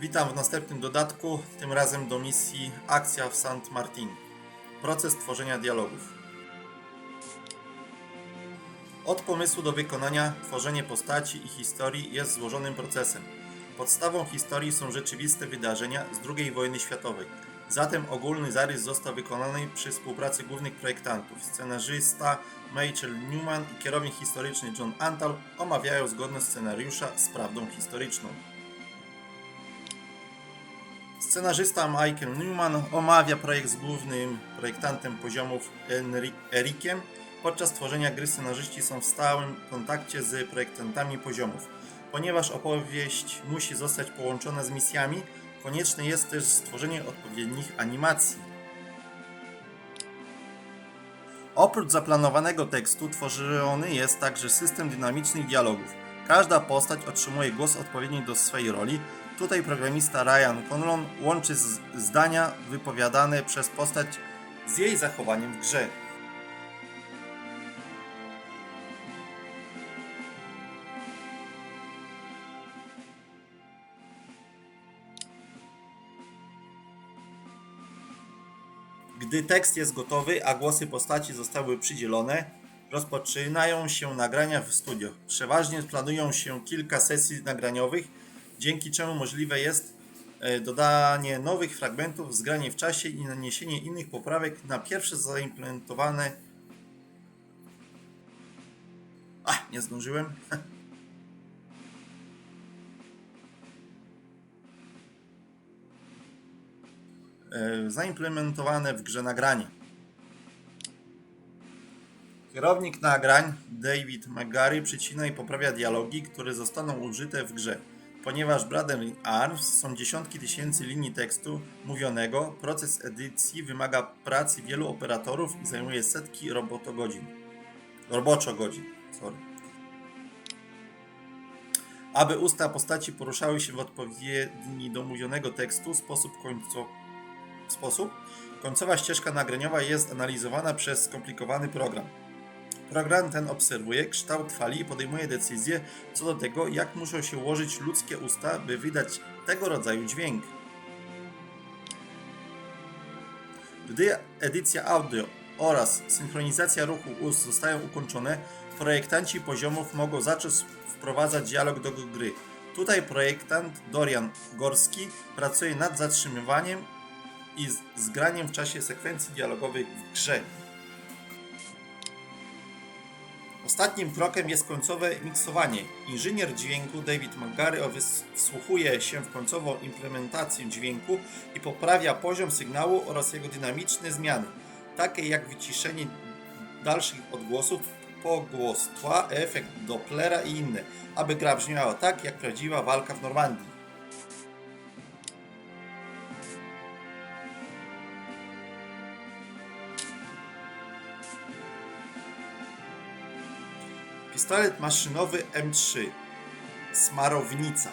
Witam w następnym dodatku, tym razem do misji Akcja w St. Martin. Proces tworzenia dialogów. Od pomysłu do wykonania tworzenie postaci i historii jest złożonym procesem. Podstawą historii są rzeczywiste wydarzenia z II wojny światowej. Zatem ogólny zarys został wykonany przy współpracy głównych projektantów. Scenarzysta Michael Newman i kierownik historyczny John Antal omawiają zgodność scenariusza z prawdą historyczną. Scenarzysta Michael Newman omawia projekt z głównym projektantem poziomów Erikiem. Podczas tworzenia gry scenarzyści są w stałym kontakcie z projektantami poziomów. Ponieważ opowieść musi zostać połączona z misjami, konieczne jest też stworzenie odpowiednich animacji. Oprócz zaplanowanego tekstu tworzony jest także system dynamicznych dialogów. Każda postać otrzymuje głos odpowiedni do swej roli. Tutaj programista Ryan Conlon łączy zdania wypowiadane przez postać z jej zachowaniem w grze. Gdy tekst jest gotowy, a głosy postaci zostały przydzielone, rozpoczynają się nagrania w studio. Przeważnie planują się kilka sesji nagraniowych, dzięki czemu możliwe jest e, dodanie nowych fragmentów, zgranie w czasie i naniesienie innych poprawek na pierwsze zaimplementowane. A, nie zdążyłem. E, zaimplementowane w grze nagranie. Kierownik nagrań David McGarry przycina i poprawia dialogi, które zostaną użyte w grze. Ponieważ Brother Arms są dziesiątki tysięcy linii tekstu mówionego, proces edycji wymaga pracy wielu operatorów i zajmuje setki robotogodzin. Roboczo-godzin, sorry. Aby usta postaci poruszały się w odpowiedni do mówionego tekstu sposób końcowy, sposób, końcowa ścieżka nagraniowa jest analizowana przez skomplikowany program. Program ten obserwuje kształt fali i podejmuje decyzje co do tego, jak muszą się ułożyć ludzkie usta, by wydać tego rodzaju dźwięk. Gdy edycja audio oraz synchronizacja ruchu ust zostają ukończone, projektanci poziomów mogą zacząć wprowadzać dialog do gry. Tutaj projektant Dorian Gorski pracuje nad zatrzymywaniem i zgraniem w czasie sekwencji dialogowych w grze. Ostatnim krokiem jest końcowe miksowanie. Inżynier dźwięku David McGarry wsłuchuje się w końcową implementację dźwięku i poprawia poziom sygnału oraz jego dynamiczne zmiany, takie jak wyciszenie dalszych odgłosów, pogłos tła, efekt Dopplera i inne, aby gra brzmiała tak jak prawdziwa walka w Normandii. Pistolet maszynowy M3 Smarownica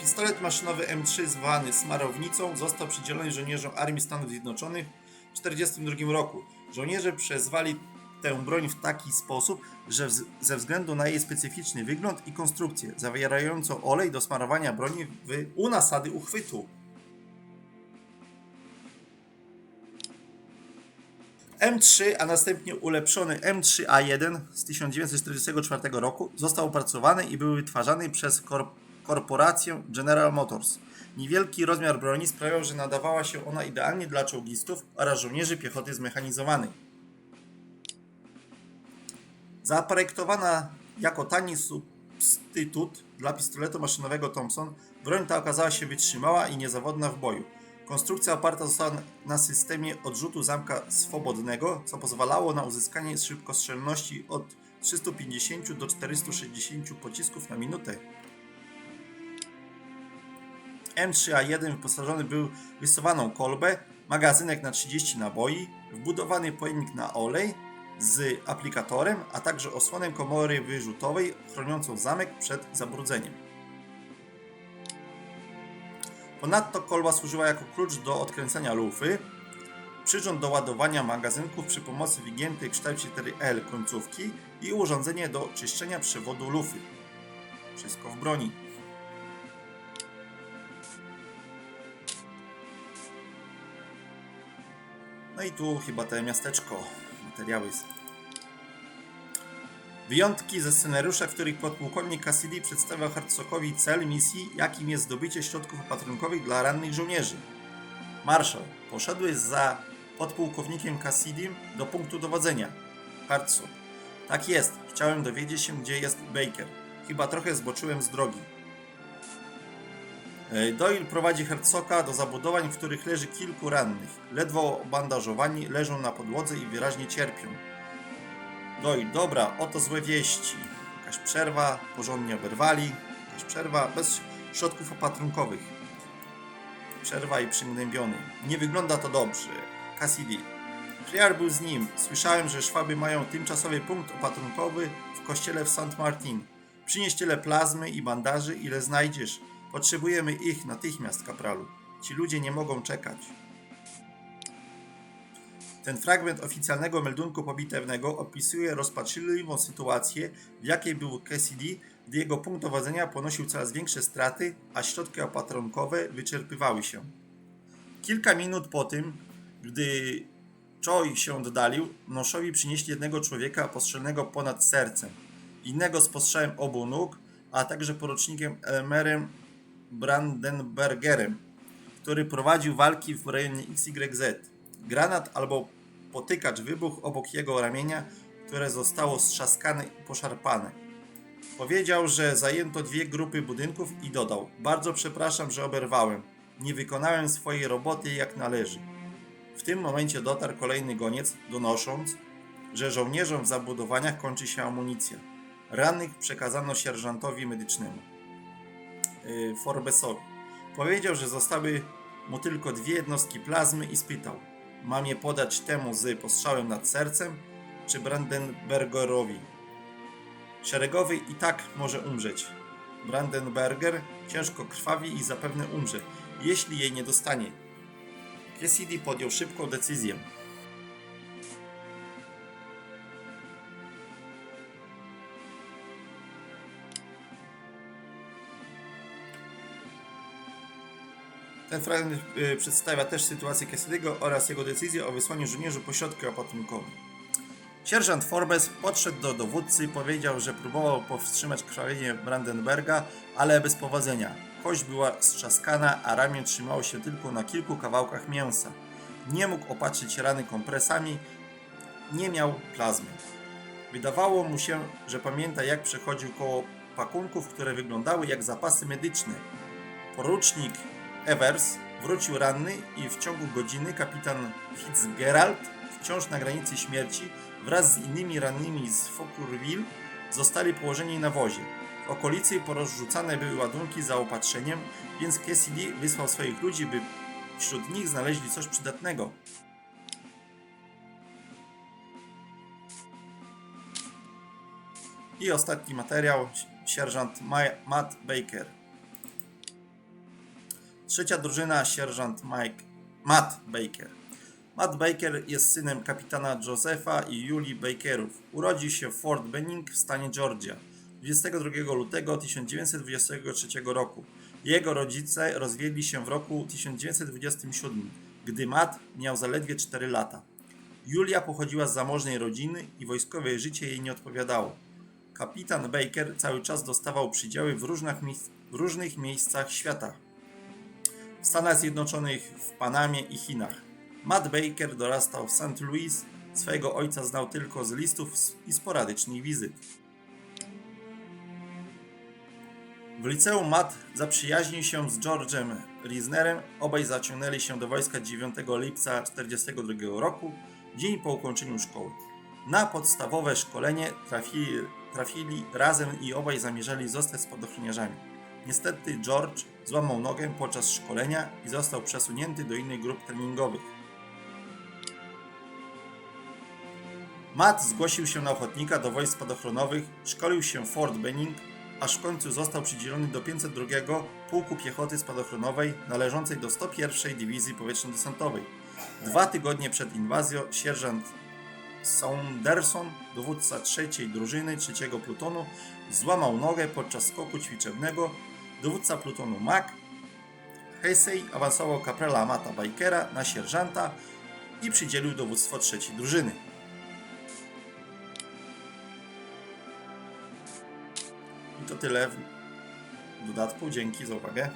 Pistolet, maszynowy M3 zwany Smarownicą został przydzielony żołnierzom Armii Stanów Zjednoczonych w 1942 roku. Żołnierze przezwali tę broń w taki sposób, że ze względu na jej specyficzny wygląd i konstrukcję, zawierającą olej do smarowania broni w, u nasady uchwytu. M3, a następnie ulepszony M3A1 z 1944 roku został opracowany i był wytwarzany przez kor korporację General Motors. Niewielki rozmiar broni sprawiał, że nadawała się ona idealnie dla czołgistów oraz żołnierzy piechoty zmechanizowanej. Zaprojektowana jako tani substytut dla pistoletu maszynowego Thompson, broń ta okazała się wytrzymała i niezawodna w boju. Konstrukcja oparta została na systemie odrzutu zamka swobodnego, co pozwalało na uzyskanie szybkostrzelności od 350 do 460 pocisków na minutę. M3A1 wyposażony był w wysuwaną kolbę, magazynek na 30 naboi, wbudowany pojemnik na olej z aplikatorem, a także osłonę komory wyrzutowej chroniącą zamek przed zabrudzeniem. Ponadto kolba służyła jako klucz do odkręcania lufy, przyrząd do ładowania magazynków przy pomocy wygiętej w kształcie litery L końcówki i urządzenie do czyszczenia przewodu lufy. Wszystko w broni. No i tu chyba te miasteczko, materiały. Wyjątki ze scenariusza, w których podpułkownik Cassidy przedstawia Hartsokowi cel misji, jakim jest zdobycie środków opatrunkowych dla rannych żołnierzy. Marszał, poszedłeś za podpułkownikiem Cassidym do punktu dowodzenia. Hartsok. Tak jest, chciałem dowiedzieć się, gdzie jest Baker. Chyba trochę zboczyłem z drogi. E, Doyle prowadzi Hercoka do zabudowań, w których leży kilku rannych. Ledwo obandażowani leżą na podłodze i wyraźnie cierpią. Doyle, dobra, oto złe wieści. Jakaś przerwa, porządnie oberwali. Jakaś przerwa bez środków opatrunkowych. Przerwa i przygnębiony. Nie wygląda to dobrze. Cassidy. Friar był z nim. Słyszałem, że Szwaby mają tymczasowy punkt opatrunkowy w kościele w St. Martin. Przynieś tyle plazmy i bandaży, ile znajdziesz. Potrzebujemy ich natychmiast, kapralu. Ci ludzie nie mogą czekać. Ten fragment oficjalnego meldunku pobitewnego opisuje rozpaczliwą sytuację, w jakiej był Cassidy, gdy jego punkt dowodzenia ponosił coraz większe straty, a środki opatrunkowe wyczerpywały się. Kilka minut po tym, gdy Choi się oddalił, Noszowi przynieśli jednego człowieka postrzelonego ponad sercem, innego z postrzałem obu nóg, a także porucznikiem Elmerem Brandenbergerem, który prowadził walki w rejonie XYZ. Granat albo potykacz wybuchł obok jego ramienia, które zostało strzaskane i poszarpane. Powiedział, że zajęto dwie grupy budynków i dodał: Bardzo przepraszam, że oberwałem. Nie wykonałem swojej roboty jak należy. W tym momencie dotarł kolejny goniec, donosząc, że żołnierzom w zabudowaniach kończy się amunicja. Rannych przekazano sierżantowi medycznemu. Yy, Forbesowi. Powiedział, że zostały mu tylko dwie jednostki plazmy i spytał: Mam je podać temu z postrzałem nad sercem, czy Brandenbergerowi? Szeregowy i tak może umrzeć. Brandenberger ciężko krwawi i zapewne umrze, jeśli jej nie dostanie. Cassidy podjął szybką decyzję. Ten fragment y, przedstawia też sytuację Cassidy'ego oraz jego decyzję o wysłaniu żołnierzy po środki opatrunkowe. Sierżant Forbes podszedł do dowódcy, powiedział, że próbował powstrzymać krwawienie Brandenberga, ale bez powodzenia. Kość była strzaskana, a ramię trzymało się tylko na kilku kawałkach mięsa. Nie mógł opatrzyć rany kompresami, nie miał plazmy. Wydawało mu się, że pamięta jak przechodził koło pakunków, które wyglądały jak zapasy medyczne. Porucznik Evers wrócił ranny i w ciągu godziny kapitan Fitzgerald, wciąż na granicy śmierci, wraz z innymi rannymi z Faucourville zostali położeni na wozie. W okolicy porozrzucane były ładunki z zaopatrzeniem, więc Cassidy wysłał swoich ludzi, by wśród nich znaleźli coś przydatnego. I ostatni materiał, sierżant Ma- Matt Baker. Trzecia drużyna, sierżant Mike, Matt Baker. Matt Baker jest synem kapitana Josepha i Julii Bakerów. Urodził się w Fort Benning w stanie Georgia 22 lutego 1923 roku. Jego rodzice rozwiedli się w roku 1927, gdy Matt miał zaledwie 4 lata. Julia pochodziła z zamożnej rodziny i wojskowe życie jej nie odpowiadało. Kapitan Baker cały czas dostawał przydziały w różnych, w różnych miejscach świata w Stanach Zjednoczonych, w Panamie i Chinach. Matt Baker dorastał w St. Louis, swojego ojca znał tylko z listów i sporadycznych wizyt. W liceum Matt zaprzyjaźnił się z George'em Risnerem, obaj zaciągnęli się do wojska 9 lipca 1942 roku, dzień po ukończeniu szkoły. Na podstawowe szkolenie trafili, trafili razem i obaj zamierzali zostać spadochroniarzami. Niestety George złamał nogę podczas szkolenia i został przesunięty do innych grup treningowych. Matt zgłosił się na ochotnika do wojsk spadochronowych, szkolił się w Fort Benning, aż w końcu został przydzielony do 502 Pułku Piechoty Spadochronowej należącej do 101 Dywizji Powietrzno-Desantowej. Dwa tygodnie przed inwazją sierżant Saunderson, dowódca trzeciej drużyny trzeciego plutonu, złamał nogę podczas skoku ćwiczebnego. Dowódca plutonu Mac Hesej awansował kaprala Mata Bikera na sierżanta i przydzielił dowództwo trzeciej drużyny. I to tyle w dodatku. Dzięki za uwagę.